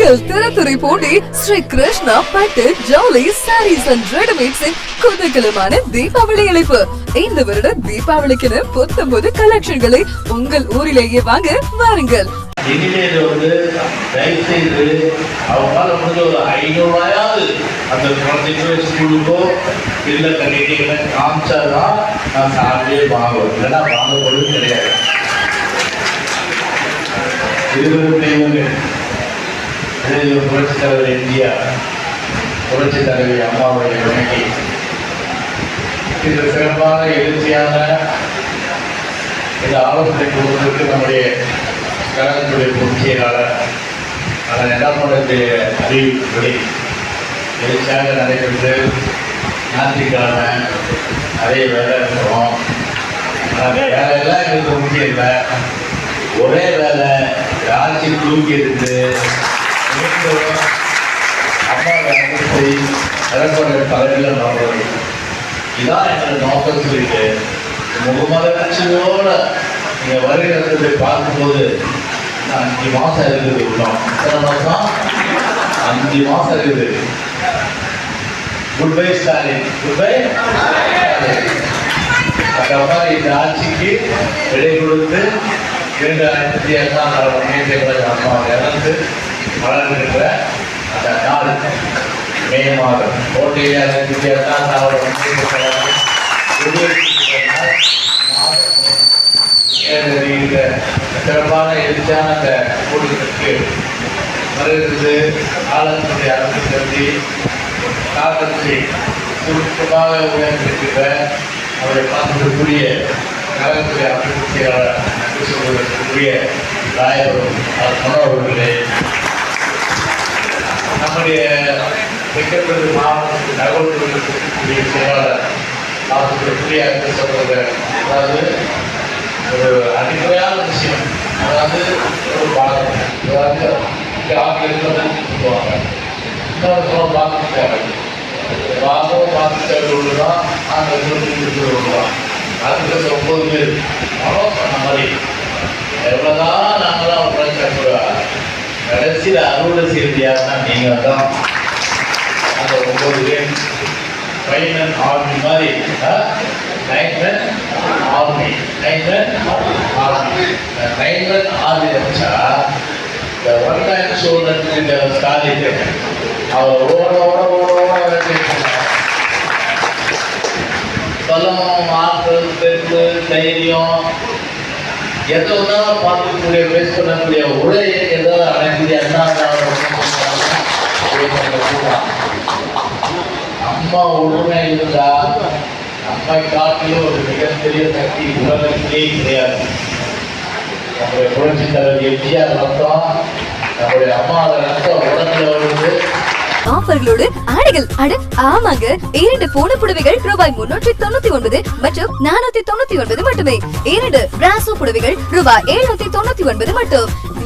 உங்கள் திருத்துறை போட்டி ஸ்ரீ கிருஷ்ணா பட்டு ஜவுளி சாரீஸ் அண்ட் ரெடிமேட்ஸின் குதகலமான தீபாவளி அழைப்பு இந்த வருட தீபாவளிக்கென புத்தம்பது கலெக்ஷன்களை உங்கள் ஊரிலேயே வாங்க வாருங்கள். இனிமேல் வந்து தயவு செய்து அவங்களால வந்து ஒரு அந்த குழந்தைக்கு ஸ்கூலுக்கோ இல்லை காமிச்சாதான் நான் சாப்பிட்டே வாங்குவேன். இல்லைன்னா வாங்க கிடையாது. தெய்வங்கள் புரட்சி தலைவர் இந்தியா புரட்சி தலைவி அம்மாவுடைய வணங்கி இந்த சிறப்பான எழுச்சியான இந்த ஆலோசனை கொடுப்பதற்கு நம்முடைய கழகத்துடைய பொதுச்செயலாளர் அதன் இடமாடைய அறிவிப்படி எழுச்சியாக நடைபெற்று ஞாயிற்றுக்கிழமை நிறைய வேலை இருக்கிறோம். வேலையெல்லாம் எங்களுக்கு முக்கியம் இல்லை ஒரே வேலை ஆட்சி தூக்கி இருந்து மீண்டும் அம்மா அனுப்பி எடப்பாடி தலைமையில் நடந்தது இதான் எங்களோட நோக்கம் சொல்லிட்டு முகமலர்ச்சியோட நீங்க வருகிறதை பார்க்கும்போது இன்னும் அஞ்சு மாதம் இருக்குது இன்னும் எத்தனை மாசம் அஞ்சு மாதம் இருக்குது good bye Stalin good bye அதுக்கப்புறம் இந்த ஆட்சிக்கு விடை கொடுத்து இரண்டாயிரத்தி எட்டாம் ஆண்டு அம்மா இறந்து வளர்ந்திருக்கிற அந்த நாள் மே மாதம். போட்டியில் இரண்டாயிரத்தி எட்டாம் சிறப்பான எழுச்சியான அந்த கூட்டத்திற்கு வருகிறது. காலத்தினுடைய அரசு கருதி காலத்தை சுருக்கமாக உயர்ந்திருக்கிற அவரை பார்க்கக்கூடிய நகரத்துறை அமைப்பு செயலாளர் சொல்வதற்குரிய ராயபுரம் மனோகர்களே நம்முடைய திட்டப்பள்ளி மாவட்டத்தில் தகவல் தொழில்நுட்பத்துக்குரிய செயலாளர் அவர்களுக்குரிய அதாவது ஒரு அடிப்படையான விஷயம். அதாவது ஒரு பாடம் அதாவது இங்கே ஆங்கிலத்தில் தான் சொல்லுவாங்க. இன்னொரு சொல்ல பாகம் தேவை. பாகம் பாகம் தேவை உள்ளதான் ஆங்கிலத்தில் உள்ளதான் அதுக்கு ஒம்பது பேர் ஃபாலோ மாதிரி எவ்வளோதான் நாங்களாம் ஒரு கடைசியில் அறுவடை செய்தியாக நீங்கள் தான் அந்த ஒன்பது பேர் ஃபைனல் ஆர்மி மாதிரி நைட்ரன் ஆர்மி நைட்ரன் ஆர்மி நைட்ரன் ஆர்மி வச்சா இந்த ஒன் டைம் ஷோல்டர் இந்த ஸ்டாலின் அவர் ஓட ஓட ஓட ஓட பலம் ஆற்றல் தெற்கு தைரியம் எதை ஒன்றாலும் பார்க்கக்கூடிய பேஸ் பண்ணக்கூடிய உரை ஏதாவது அனைத்து அண்ணா அம்மா உடனே இருந்தா அம்மை காட்டிலும் ஒரு மிகப்பெரிய சக்தி உலகத்திலே கிடையாது. நம்முடைய புரட்சி தலைவர் எம்ஜிஆர் ரத்தம் நம்முடைய அம்மா ரத்தம் உடம்புல வருது ஆஃபர்களோடு ஆடைகள் அட ஆமாங்க. இரண்டு போன புடவைகள் ரூபாய் முன்னூற்றி தொண்ணூத்தி ஒன்பது மற்றும் நானூத்தி தொண்ணூத்தி ஒன்பது மட்டுமே. இரண்டு பிராசோ புடவைகள் ரூபாய் எழுநூத்தி தொண்ணூத்தி ஒன்பது மட்டும்.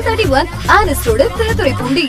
ஒன் தேர்ட்டி ஒன் ஆனஸ்டோடு திருத்துறை பூண்டி